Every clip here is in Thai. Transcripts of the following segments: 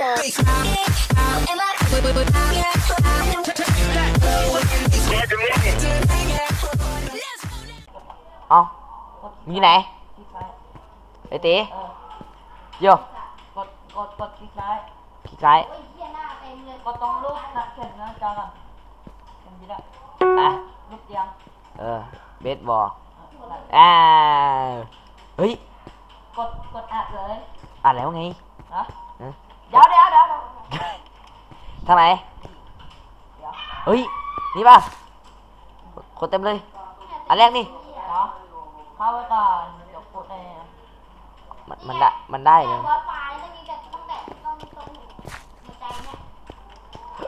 เอามีไหนคลิกซ้ายไอ้ตีเออโยกดกดกดคลิกซ้ายคลิกซ้ายกดตรงรูปนัก เขียนหนะจอก่อนเห็นไหมล่ะอะรูปเตียงเออเบสบอลเอออะไรอ่าเฮ้ยกดกดอัดเลยอ่านแล้วไงนะฮะเดี๋ยวเดี๋ยวเดี๋ยวเดี๋ยวทางไหนเดี๋ยวเฮ้ยนี่ป่ะคนเต็มเลย อันแรกนี่เดี๋ยวเข้าไปก่อนเดี๋ยวกดเองมันมันได้มันได้เลยว่าปลายต้องมีแต่ต้องแตะต้องตรงหัวใจเนี่ย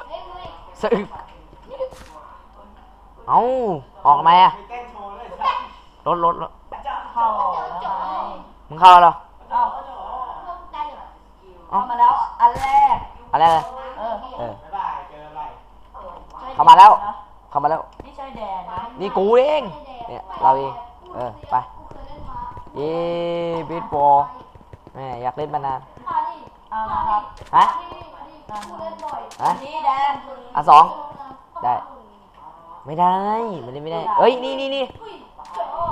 เฮ้ยเฮ้ยสะอึกเอาออกทำไมอะรถรถรถเข้าแล้วไงมึงเข้าแล้วเหรอ เอ้า ลงใจเหรอ เข้ามาแล้วอันแรก อะไรเลยเออเออใช่เข้ามาแล้วนะเข้ามาแล้ว นี่ใช่แดนนะนี่กูเอง เนี่ยเราเอง เออไปเย้เบสบอลแม่อยากเล่นมานานมาดิเอานะครับฮะมาดิมาดิกูเล่นบ่อยฮะอันนี้แดนอะสองได้ ไม่ได้มันเล่นไม่ได้ เอ้ยนี่นี่นี่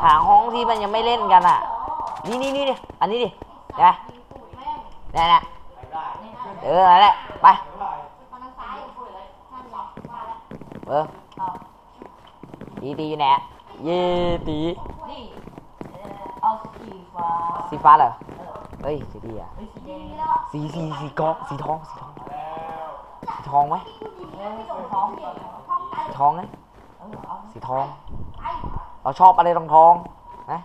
หาห้องที่มันยังไม่เล่นกันอะ นี่นี่นี่ดิอันนี้ดินะนี่นะเออนั่นแหละไป ตอนนั้นซ้ายนั่นแหละว่าแล้ว เออเอาตีตีอยู่แหนะเย่ตีนี่เออเอาสีฟ้าสีฟ้าเหรอเออเฮ้ยสีดีอะเฮ้ยสีแดงสีสีสีกองสีทองสีทองสีทองไหมเออสีทองก่อนสีทองนะเออเอาสีทอง เราชอบอะไรทองทองๆนะ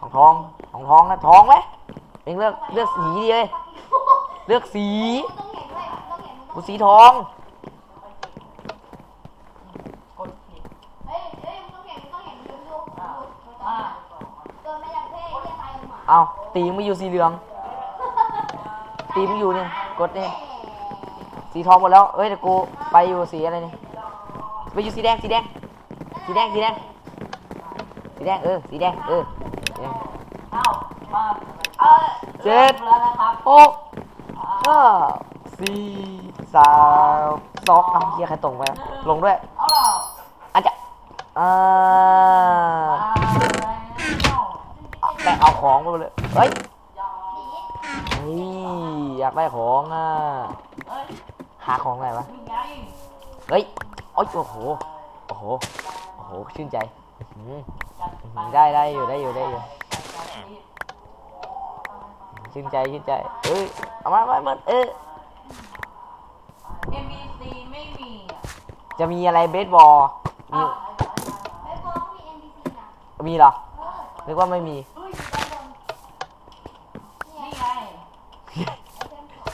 ทองทองทองทองนะทองไหมเองเลือกเลือกสีดีเลยเลือกสีต้องเห็นด้วยต้องเห็นกูสีทอง กดผิด เฮ้ยเฮ้ยมึงต้องเห็นมึงต้องเห็นดูดู อ่า ดู อ่า เกินไม่อยากเท่เฮียตายหมา เอา ตีมึงอยู่สีเหลือง ตีมึงอยู่เนี่ยกดเนี่ยสีทองหมดแล้วเอ้ยแต่กูไปอยู่สีอะไรเนี่ยไปอยู่สีแดงสีแดงสีแดงสีแดงสีแดงเออสีแดงเออสีแดงเอามาเออเจ็ดแล้วนะครับหกห้าสี่สามสองเอาเฮียใครตรงไปวะลงด้วยเอาเหรออาจจะอ่าเอาแล้วแบกเอาของมาเลย เฮ้ยยอมเฮ้ยอยากได้ของอะเอ้ยหาของไหนวะมีไงเฮ้ยโอ้ยโอ้โหโอ้โหโอ้โหชื่นใจอื้อหือจัดไปได้ได้อยู่ได้อยู่ได้อยู่จัดไปชื่นใจชื่นใจเอ้ยเอามามามาเออเอ็มบีซีไม่มีอะจะมีอะไรเบสบอลมีอ้าวเฮ้ยโบต้องมี NPC นะมีเหรอเออนึกว่าไม่มี เฮ้ยอยู่ด้านบนเนี่ย นี่ไง ไอเทมของ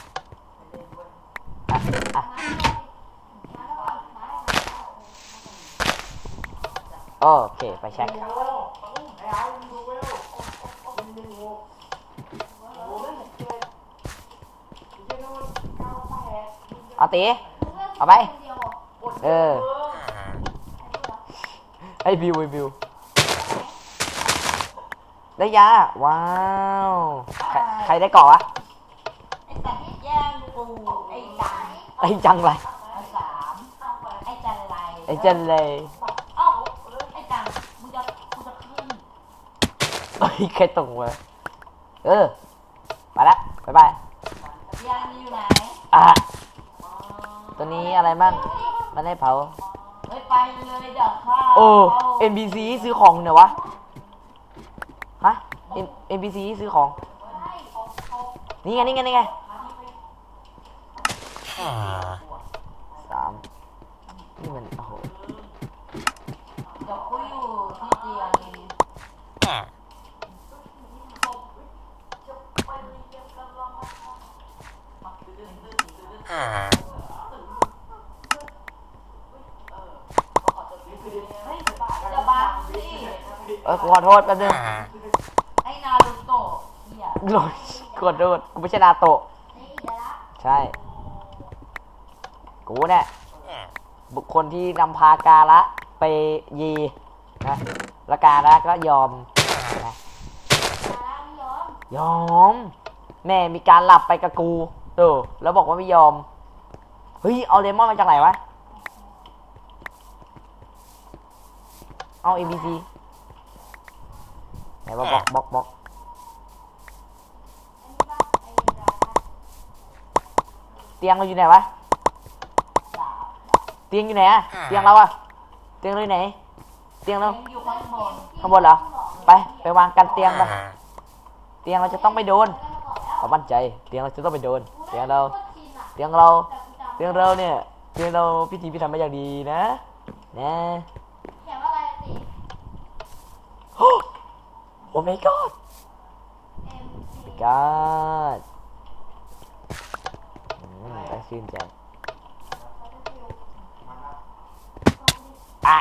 อะอะ มาแล้วก่อนมาแล้วก่อน โอ เคไปเช็คเอาตีเอาไปคนเดียวเหรอเออไอบิวไอบิวได้ยา ว้าว ใครใครได้เกาะวะไอ้สัตว์ที่แย่งกูไอ้จันไอจังไร ไอ้สามไอ้จันไร ไอเจนเลย เอ้าไอ้จันมึงจะมึงจะขึ้น เฮ้ยใครตรงวะเออไปละบ๊ายบายยานอยู่ไหนอะอ๋อตัวนี้อะไรบ้างมันให้เผาเฮ้ยไปเลยเดี๋ยวข้าโอ้ NPC ซื้อของเนี่ยวะฮะ N- NPC ซื้อของ นี่ไงนี่ไงนี่ไงสามนี่มัน โอ้โห เดี๋ยวกูอยู่ที่เตียงเอง เฮ้ย จะบังสิเออกูขอโทษแป๊บนึงไอ้นารูโตะเหี้ยโดนกดโดนกูไม่ใช่นาโตะนี่เดี๋ยวละใช่ กูเนี่ยบุคคลที่นำพาการะไปยีนะแล้วการะก็ยอมนะมาแล้วไม่ยอมยอม แม่มีการหลับไปกับกู เออแล้วบอกว่าไม่ยอม เฮ้ย เอาเลมอนมาจากไหนวะ เอา ABC ไหนว่าบล็อกบล็อกบล็อกเตียงเราอยู่ไหนวะ เตียงอยู่ไหนอะเตียงเราอะเตียงเราอยู่ไหน เตียงเรายังอยู่ข้างบนข้างบนเหรอ ไป ไปวางกันเตียงไปเตียงเราจะต้องไม่โดนเรามั่นใจ เตียงเราจะต้องไม่โดน เตียงเราเตียงเราเตียงเราเนี่ยเตียงเราพิธีพิธันมาอย่างดีนะนะเขียนว่าอะไรสิโอ้ oh my god M C god อืมได้ชื่นใจอะ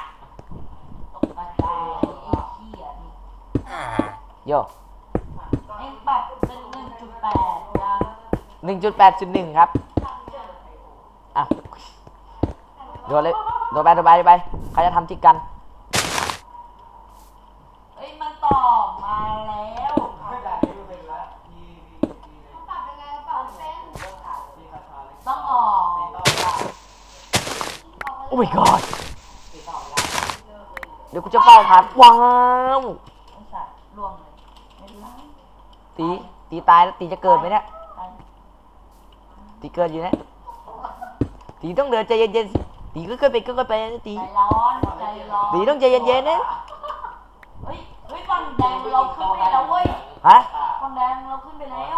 ตกกระจายไอ้เหี้ยนี่โย เอ็งปรับเป็นหนึ่งจุดแปดยัง หนึ่งจุดแปดจุดหนึ่งครับอะโดนเลยโดนไปโดนไปโดนไปใครจะทำที่กันเอ้ยมันตอบมาแล้วปรับยังไงปรับเป็นต้องออกโอ้ my god เดี๋ยวกูจะเฝ้าทันว้าวไอ้สัตว์ล่วงเลยไม่เป็นไรตีตีตายแล้วตีจะเกิดไหมเนี่ยไปตี เกิดอยู่เนี่ยตีต้องเดินใจเย็นๆสิตีก็เกิดไปก็เกิดไปนะตีใจร้อนใจร้อนตีต้องใจเย็นๆนะเฮ้ยเฮ้ยฝั่งแดงเราขึ้นไปแล้วเว้ยฮะฝั่งแดงเราขึ้นไปแล้ว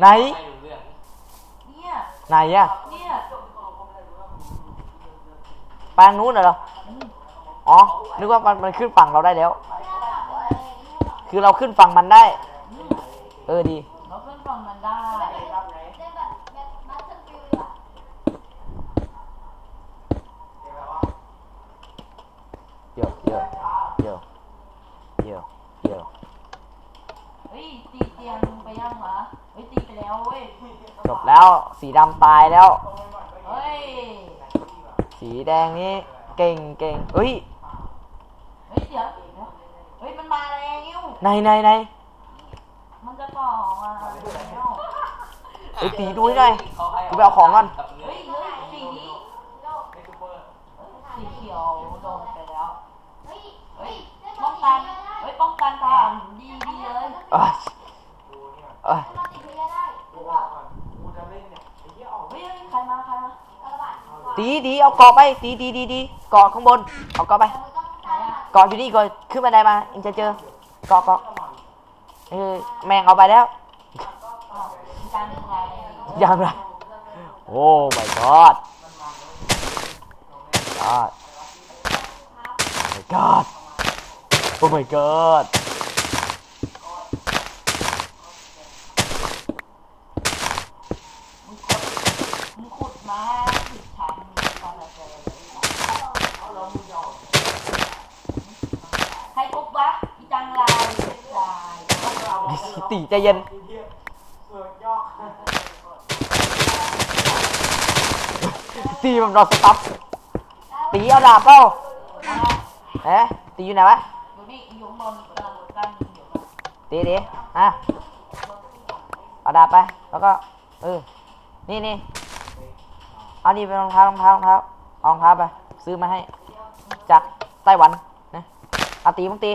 ไหนเนี่ยไหนอะเนี่ยปางนู้นน่ะเหรออ๋อนึกว่ามันมันขึ้นฝั่งเราได้แล้ว คือเราขึ้นฝั่งมันได้ เออดี เราขึ้นฝั่งมันได้ เล่นแบบแบบบัตเตอร์ฟิลด์อะ เยอะเยอะเยอะเยอะเยอะ เฮ้ยตีเตียงไปยังวะเฮ้ยตีไป แล้วเว้ยจบแล้วสีดำตายแล้ว เฮ้ย สีแดงนี่เก่งเก่งเฮ้ยเฮ้ยเดี๋ยวเดี๋ยวเฮ้ยมันมาแล้วในในในมันจะต่อมาแล้วเฮ้ยตีดูให้หน่อยกูไปเอาของก่อนเฮ้ยเฮ้ยสีนี้สีเขียวโดนไปแล้วเฮ้ยเฮ้เฮ้ยยป้องกันเฮ้ยป้องกันทางดีดีเลยเอ้ยเอ้ย เราติดเรียได้หรือเปล่า เฮ้ยเฮ้ยใครมาใครมา ก ตีตีเอาเกาะไปตีตีตีตีเกาะข้างบนเอาเกาะไปเกาะอยู่นี่ก่อนขึ้นบันไดมาเองจะเจอเกาะเกาะเออแมงเอาไปแล้วยังไงโอ้ my god god my god oh my god มึงขุดมึงขุดมาผิดชั้นตอนเราเจอใครปุ๊บวะอีจังไรลาย ตีใจเย็นตีมันรอสต็อปตีเอาดาบเปล่าเอ๊ะตีอยู่ไหนวะตีดิอะเอาดาบไป แล้วก็เออนี่นี่เอานี่เป็นรองเท้ารองเท้ารองเท้ารองเท้าไป ซื้อมาให้ จากไต้หวันนะอาตีมึงตี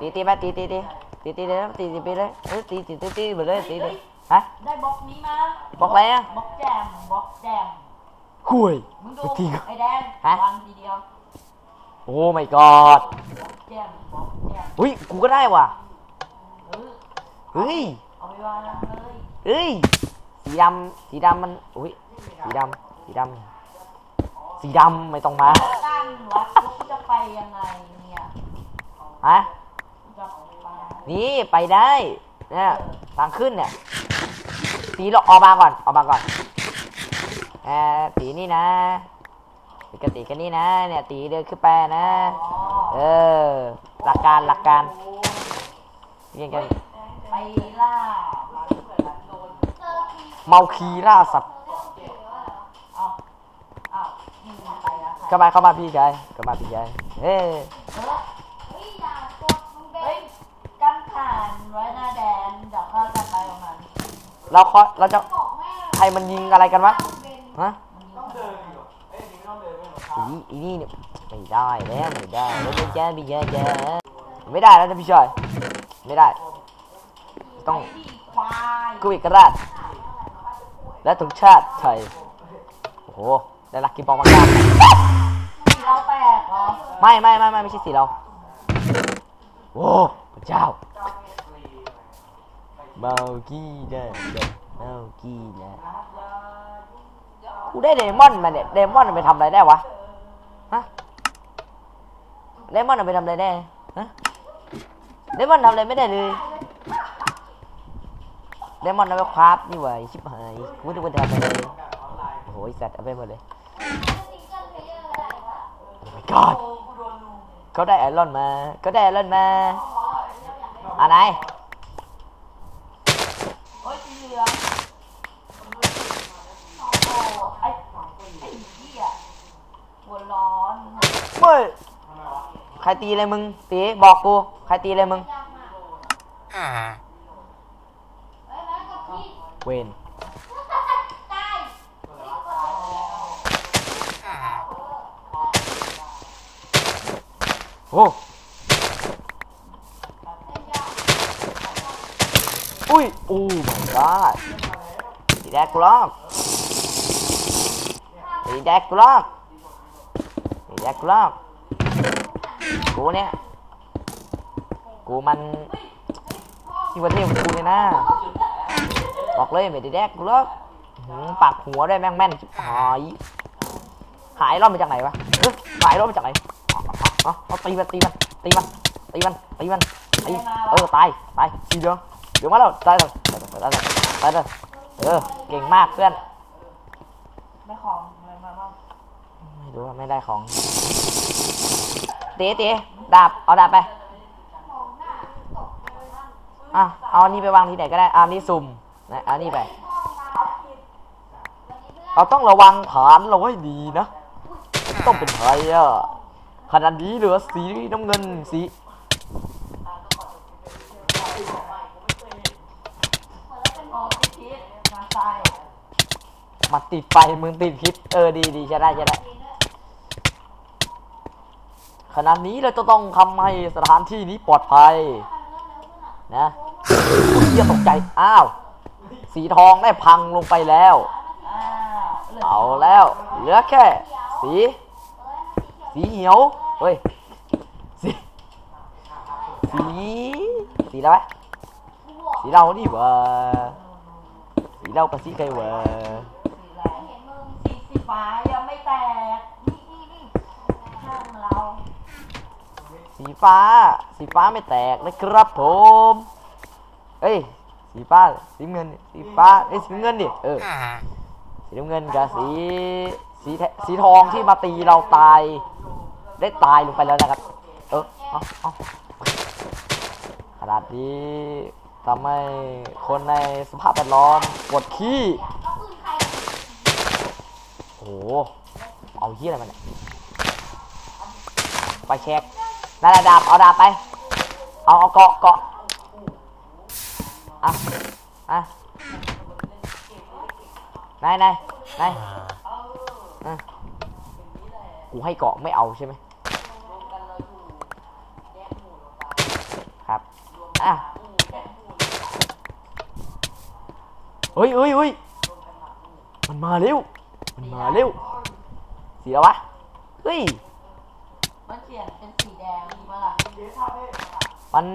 ตีตีไปตีตีตี ตีตีเลยตีตีไปเลยเออตีตีตีตีไปเลยตีเลยฮะได้บล็อกนี้มาบอกอะไรอะบล็อกแจมบล็อกแจมคุยมึงดูตีก็ไอ้แดงฮะวางทีเดียวโอ้ my god บล็อกแจมบล็อกแจมอุ้ยกูก็ได้ว่ะเออเฮ้ยเอาไปวางเลยเฮ้ยสีดำสีดำมันอุ้ยสีดำสีดำสีดำไม่ต้องมาตั้งวัดกูจะไปยังไงเนี่ยฮะกูจะไป นี่ไปได้เนี่ยทางขึ้นเนี่ยตีเราออกมาก่อนออกมาก่อนแอบตีนี่นะตีกันตีกันนี่นะเนี่ยตีเดินขึ้นไปนะอ๋อเออ หลักการหลักการเรียนกัน ไปล่าเจอทีเมาคีล่าสัตว์เอาเอามึงไปแล้วเข้ามาเข้ามาพี่ชายเข้ามาพี่ชายเฮ้ย เออ เฮ้ยอย่ากดมึงเบ เฮ้ย น กันผ่านไว้หน้าแดน เดี๋ยวเข้ากันไปประมาณเราเคาะเราจะบอกให้ใครมันยิงอะไรกันวะเป็นฮะมันยิงอีอีนี่เนี่ยไม่ได้แล้วไม่ได้แล้วไม่แจ้ไม่แจ้แจ้ไม่ได้แล้วนะพี่ชายไม่ได้ ต้องไอ้ดีควายกุยกราชและทุกชาติไทยโอ้โหได้ลักกี้บอลมากสีเราแตกเหรอๆไม่ไม่ไม่ไม่ไม่ใช่สีเราโอ้พระเจ้า เมากี้ได้เมากี้นะกูได้เดมอนมาเนี่ยเดมอนมันไปทำอะไรได้วะฮะเดมอนมันไปทำอะไรได้ฮะเดมอนทำอะไรไม่ได้เลยเดมอนเอาไปคราฟนี่ว่าชิบหายกูไม่รู้ว่าจะทำอะไรโอ้โหสัตว์เอาไปหมดเลยเกิลเพลเยอร์อะไรวะโอ้ my god เขาได้ไอรอนมาเขาได้ไอรอนมาอันไหน โอ้ยสีเหลืองโอ้ไอ้ไอ้เหี้ยหัวร้อน เฮ้ยใคร ตีอะไรมึงตีบอกกู ใครตีอะไรมึงยากมากเอ้ยแล้วกับพี่เวนตายโอ้อุ้ยโอ้ my god สีแดงกูลอกสีแดงกูลอกสีแดงกูลอก กูเนี่ย กูมันที่ประเทศของกูเลยนะ บอกเลยไม่ได้แดกกูหรอกหืมปากหัวด้วยแม่งแม่นชิบหายหายรอบมาจากไหนวะเอ้ยหายรอบมาจากไหนเอาเอาเอาตีมันตีมันตีมันตีมันตีมันตีเออตายตายทีเดียวเดี๋ยวมาแล้วตายแล้วตายแล้วตายแล้วเออเก่งมากเพื่อนได้ของอะไรมาบ้างไม่รู้ว่าไม่ได้ของ เต๋เต๋ดาบเอาดาบไปอะเอาอันนี้ไปวางที่ไหนก็ได้อันนี้สุ่มนะเอาอันนี้ไปเราต้องระวังฐานเราให้ดีนะต้องเป็นไทยอะขนาดนี้เหลือสีน้ำเงินสีมาใส่มาติดไฟมึงติดพิษเออดีดีใช่ได้ใช่ได้ ขนาดนี้เราจะต้องทำให้สถานที่นี้ปลอดภัย นะเยี่ยตกใจ อ้าว สีทองได้พังลงไปแล้ว เอาแล้ว เหลือแค่ สี สีเหียว เฮ้ย สี สี สีอะไรสีเรานี่หวสีเรากับสีใครวะสีอะไรสีสีฟ้ายังไม่แตกนี่นี่นี่ช่างเรา สีฟ้า สีฟ้าไม่แตกนะครับผม เอ้ย สีฟ้า สีน้ำเงิน สีฟ้าเอ้ยสีน้ำเงินดิ เออ สีน้ำเงินกับสี สีแทสีทองที่มาตีเราตาย ได้ตายลงไปแล้วนะครับ เออเอาเอาขนาดนี้ทำให้คนในสภาพแวดล้อมปวดขี้ โอ้โห เอาเฮียอะไรมาเนี่ย ไปเช็ค นั่นแหละดาบเอาดาบไป เอาเอาเกาะเกาะอะอะนายนายนายอะกูให้เกาะไม่เอาใช่ไหมครับอะเฮ้ยเฮ้ยเฮ้ยมันมาเร็ว มันมาเร็วสีอะวะ เฮ้ย มันเปลี่ยเป็นสีแดง มัน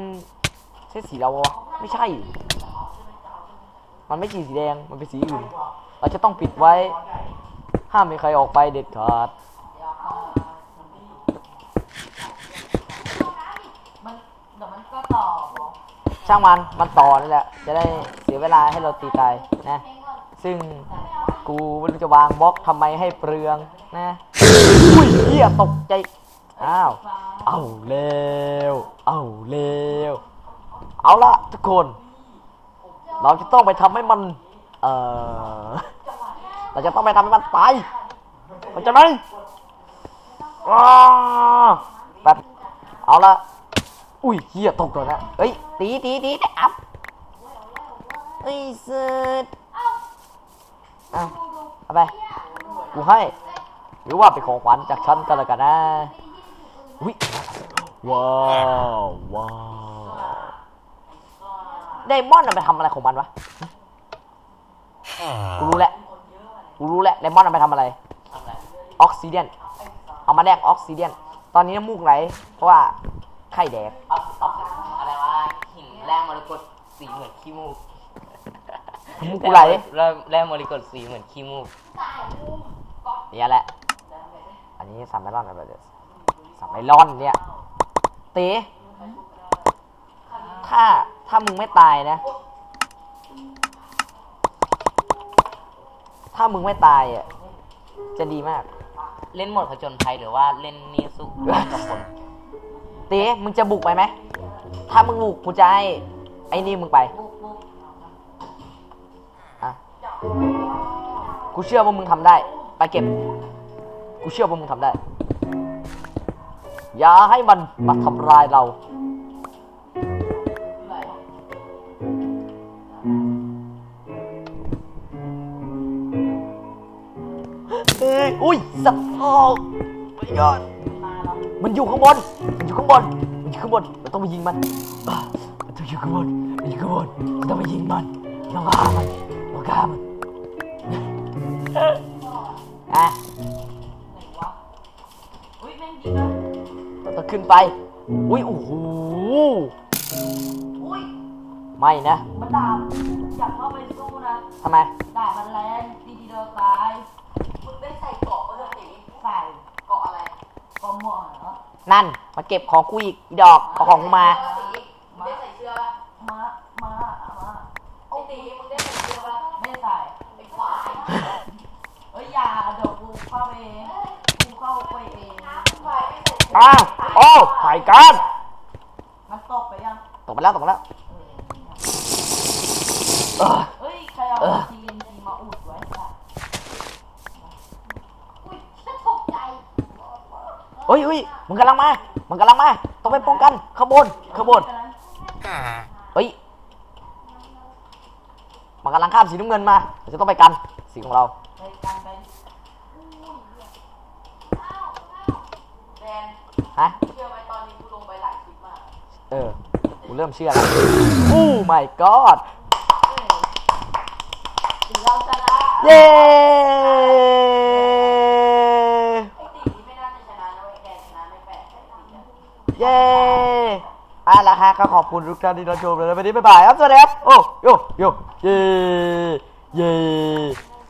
ใช่สีเราวะไม่ใช่ มันไม่ใช่สีแดง มันเป็นสีอื่น เราจะต้องปิดไว้ ห้ามมีใครออกไปเด็ดขาดช่างมัน มันต่อนี่แหละ จะได้เสียเวลาให้เราตีตายนะ ซึ่งกูไม่รู้จะวางบล็อกทำไมให้เปลืองนะ อุ้ยเหี้ยตกใจ อ้าว เอาเร็ว เอาเร็ว เอาละทุกคน เราจะต้องไปทำให้มัน เออเราจะต้องไปทำให้มันตายเข้าใจไหมว้าแบบเอาละอุ้ยเฮียตกก่อนนะเฮ้ย ตีตีตีอัพเฮ้ยเสิร์เอาเอาไป กูให้ หรือว่าเป็นของขวัญจากฉันก็แล้วกันนะ วิว้าวว้าวไดมอนด์มันไปทำอะไรของมันวะกูรู้แล้วกูรู้แล้วไดมอนด์มันไปทำอะไรทำอะไรออกซิเดียนเอามาแลกออกซิเดียน ตอนนี้น้ำมูกไหลเพราะว่าไข้แดกออฟออฟอะไรวะหินแร่มรกตสีเหมือนขี้มูกมูกกูไหลแร่แร่มรกตสีเหมือนขี้มูกเนี่ยแหละ อันนี้สามไมลอนอะไรเดี๋ยว สามไมลอนเนี่ยเต๋ถ้าถ้ามึงไม่ตายนะ ถ้ามึงไม่ตายอะจะดีมาก เล่นโหมดผจญภัยหรือว่าเล่นนี่สู้เล่นกับคนเต๋มึงจะบุกไปไหม ถ้ามึงบุกกูจะให้ไอ้นี่มึงไปอะกูเชื่อว่ามึงทำได้ ไปเก็บ กูเชื่อว่ามึงทำได้ อย่าให้มันมาทำลายเราเอ้ยอุ้ยสัตว์โอ้ไม่ยอดมันอยู่ข้างบน มันอยู่ข้างบน มันอยู่ข้างบนเราต้องไปยิงมันมันต้องอยู่ข้างบนมันอยู่ข้างบนเราต้องไปยิงมันเราฆ่ามันเราฆ่ามันอะ ขึ้นไป อุ้ยโอ้โหอุ้ยไม่นะ มันด่าอยากเข้าไปสู้นะทำไมด่ามันแรงดีดีเดียวตายมึงได้ใส่เกาะเมื่อกี้ใส่เกาะอะไรเกาะหมวกเหรอนั่น มาเก็บของกูอีกอีดอกเอาของกูมามึงได้ใส่เสื้อปะมามามาไอ้ตีมึงได้ใส่เสื้อปะไม่ได้ใส่ไอ้ควายเอ้ยอย่าเดี๋ยวกูเข้าไปเองกูเข้าไปเองควายไม่ใส่เสื้ อ้าวโอ้ไผ่กันมันตกไปยังตกไปแล้วตกไปแล้วเออเอ้ย ใครเอาเออทีเอ็นจีมาอุดไว้ค่ะอุ้ยฉันตกใจเฮ้ยเฮ้ยมึงกำลังมามึงกำลังมา ต้องไปป้องกันขางบวนขางบวนเฮ้ย มันกำลังข้ามสีน้ำเงินมาเราจะต้องไปกัน สีของเรา ไปกันไปแดน ฮะเชื่อไหมตอนนี้กูลงไปหลายคลิปมากเออ กูเริ่มเชื่อแล้วโอ้ my god ถึงเราชนะเย้ไอ้ตีนี่ไม่น่าจะชนะนะเว้ยแกชนะไม่แปลกไอ้ตีอะเย้อะละครับก็ขอบคุณทุกท่านที่รับชมเลยวันนี้บ๊ายบายครับสวัสดีครับโอ้โยโยเย้เย้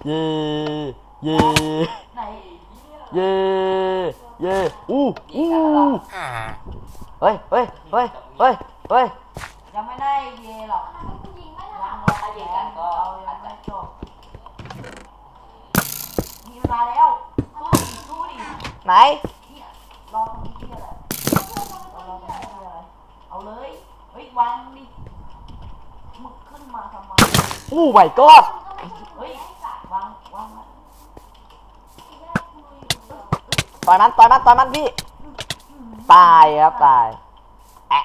เย้เย้ไหนเย้เย้อู้อู้เฮ้ยเฮ้ยเฮ้ยเฮ้ยเฮ้ยยังไม่ได้เยหรอกผู้หญิงไม่ยัถางมถ้าเย กันก็เอายังไม่จบมีเวลาแล้วสู้ดิสู้ดิไหนเนี่ยรอตรงนี้ที่อะไรรอตร ต่อยมันต่อยมันต่อยมันพี่ ตายครับตายแอะ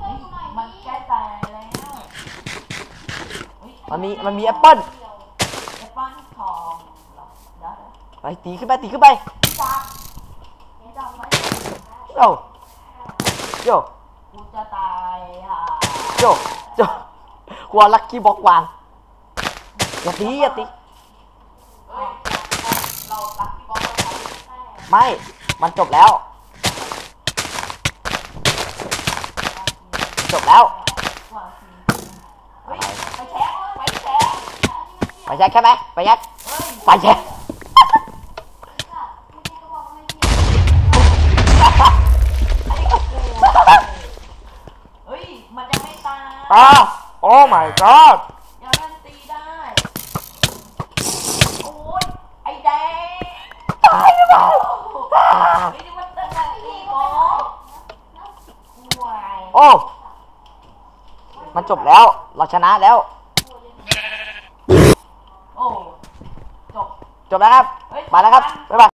เฮ้ยมันแก้ตายแล้วเฮ้ยมันมีมันมีแอปเปิ้ลแอปเปิ้ลทองเหรอเดี๋ยวเดี๋ยวไปตีขึ้นไปตีขึ้นไปจับจับไว้โยโยกูจะตายห่าโยโยกลัวลักกี้บ็อกวางอย่าตีอย่าตี ไม่ มันจบแล้ว จบแล้ววางทีเฮ้ยไปแช็คไปแช็คไปแช็คใช่ไหมไปแช็คเฮ้ยไปแช็คเฮ้ยมันจะไม่ตายอ้าวโอ้ my god ยังมันตีได้ โอ้ย ไอ้แดง ตายหรือเปล่า ไอ้นี่มันตั้งแต่ตีบอลควาย โอ้ มัน จบแล้ว เราชนะแล้ว โอ้ จบ จบแล้วครับเฮ้ยไปแล้วครับ บ๊ายบาย